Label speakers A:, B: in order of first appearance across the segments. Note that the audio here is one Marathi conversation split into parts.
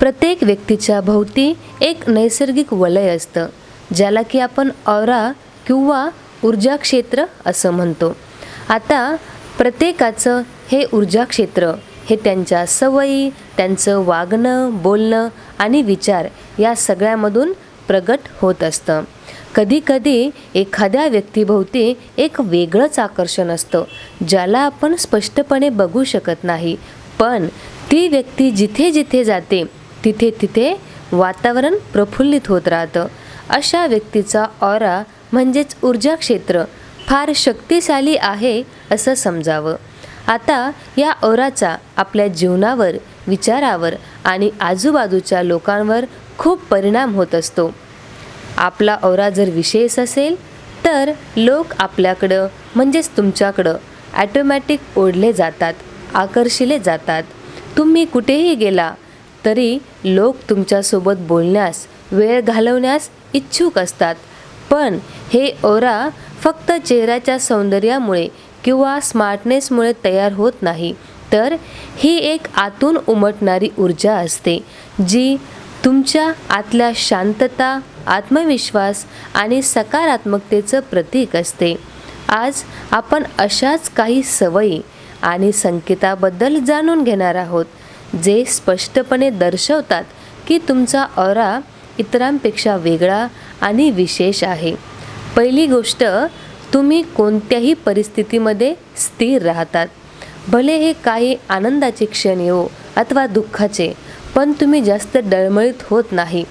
A: प्रत्येक व्यक्तीच्या भोवती एक नैसर्गिक वलय असतं ज्याला की आपण औरा किंवा ऊर्जा क्षेत्र असं म्हणतो. आता प्रत्येकाचं हे ऊर्जा क्षेत्र हे त्यांच्या सवयी त्यांचं वागणं बोलणं आणि विचार या सगळ्यामधून प्रगट होत असतं. कधीकधी एखाद्या व्यक्तीभोवती एक वेगळंच आकर्षण असतं ज्याला आपण स्पष्टपणे बघू शकत नाही. पण ती व्यक्ती जिथे जिथे जाते तिथे तिथे वातावरण प्रफुल्लित होत राहतं. अशा व्यक्तीचा ऑरा म्हणजेच ऊर्जा क्षेत्र फार शक्तिशाली आहे असं समजावं. आता या ओराचा आपल्या जीवनावर विचारावर आणि आजूबाजूच्या लोकांवर खूप परिणाम होत असतो. आपला ओरा जर विशेष असेल तर लोक आपल्याकडं म्हणजेच तुमच्याकडं ॲटोमॅटिक ओढले जातात आकर्षिले जातात. तुम्ही कुठेही गेला तरी लोक तुमच्यासोबत बोलण्यास वेळ घालवण्यास इच्छुक असतात. पण हे ओरा फक्त चेहऱ्याच्या सौंदर्यामुळे किंवा स्मार्टनेसमुळे तयार होत नाही. तर ही एक आतून उमटणारी ऊर्जा असते जी तुमच्या आतल्या शांतता आत्मविश्वास आणि सकारात्मकतेचं प्रतीक असते. आज आपण अशाच काही सवयी आणि संकेताबद्दल जाणून घेणार आहोत. जे स्पष्टपणे दर्शवतात की तुमचा औरा इतरांपेक्षा वेगळा आणि विशेष आहे. पहिली गोष्ट तुम्ही कोणत्याही परिस्थितीमध्ये स्थिर राहतात. भले हे काही आनंदाचे क्षण येऊ अथवा दुःखाचे पण तुम्ही जास्त डळमळीत होत नाही.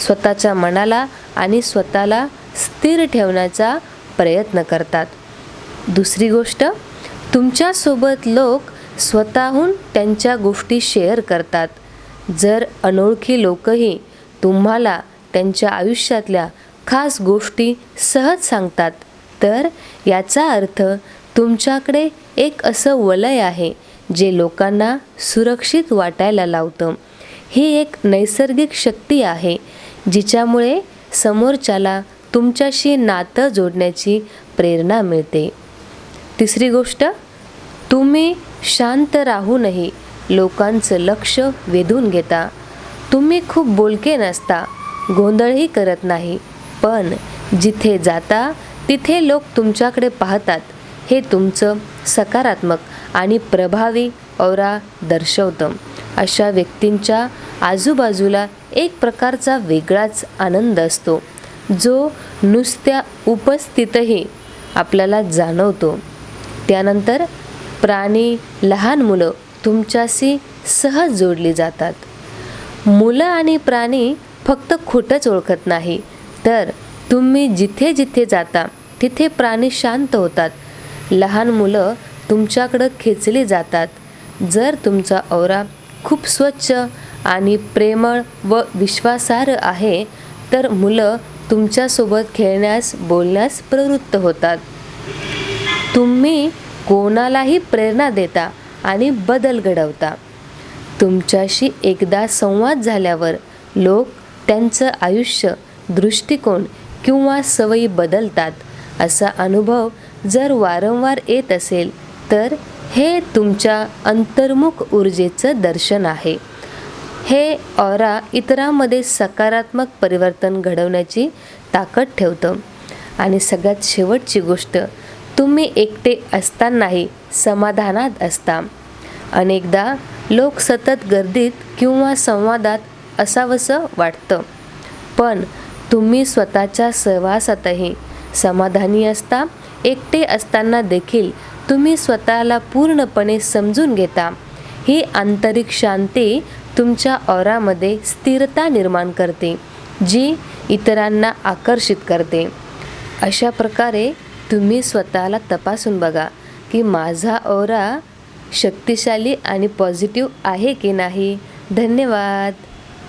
A: स्वतःच्या मनाला आणि स्वतःला स्थिर ठेवण्याचा प्रयत्न करतात. दुसरी गोष्ट तुमच्यासोबत लोक स्वतःहून त्यांच्या गोष्टी शेअर करतात. जर अनोळखी लोकही तुम्हाला त्यांच्या आयुष्यातल्या खास गोष्टी सहज सांगतात तर याचा अर्थ तुमच्याकडे एक असं वलय आहे जे लोकांना सुरक्षित वाटायला लावतं. ही एक नैसर्गिक शक्ती आहे जिच्यामुळे समोरच्याला तुमच्याशी नातं जोडण्याची प्रेरणा मिळते. तिसरी गोष्ट तुम्ही शांत राहूनही लोकांचं लक्ष वेधून घेता. तुम्ही खूप बोलके नसता. गोंधळही करत नाही. पण जिथे जाता तिथे लोक तुमच्याकडे पाहतात. हे तुमचं सकारात्मक आणि प्रभावी औरा दर्शवतं. अशा व्यक्तींच्या आजूबाजूला एक प्रकारचा वेगळाच आनंद असतो जो नुसत्या उपस्थितही आपल्याला जाणवतो. त्यानंतर प्राणी लहान मुलं तुमच्याशी सहज जोडली जातात. मुलं आणि प्राणी फक्त खोटंच ओळखत नाही. तर तुम्ही जिथे जिथे जाता तिथे प्राणी शांत होतात. लहान मुलं तुमच्याकडं खेचली जातात. जर तुमचा औरा खूप स्वच्छ आणि प्रेमळ व विश्वासार्ह आहे तर मुलं तुमच्यासोबत खेळण्यास बोलण्यास प्रवृत्त होतात. तुम्ही कोणालाही प्रेरणा देता आणि बदल घडवता. तुमच्याशी एकदा संवाद झाल्यावर लोक त्यांचं आयुष्य दृष्टिकोन किंवा सवयी बदलतात असा अनुभव जर वारंवार येत असेल तर हे तुमच्या अंतर्मुख ऊर्जेचं दर्शन आहे. हे ऑरा इतरांमध्ये सकारात्मक परिवर्तन घडवण्याची ताकद ठेवतं. आणि सगळ्यात शेवटची गोष्ट तुम्ही एकटे असतानाही समाधानात असता. अनेकदा लोक सतत गर्दीत किंवा संवादात असावंसं वाटतं. पण तुम्ही स्वतःच्या सहवासातही समाधानी असता एकटे असताना देखील तुम्ही स्वतःला पूर्णपणे समजून घेता. ही आंतरिक शांती तुमच्या ऑरामध्ये स्थिरता निर्माण करते जी इतरांना आकर्षित करते. अशा प्रकारे तुम्ही स्वतःला तपासून बघा की माझा ओरा शक्तिशाली आणि पॉझिटिव्ह आहे की नाही. धन्यवाद.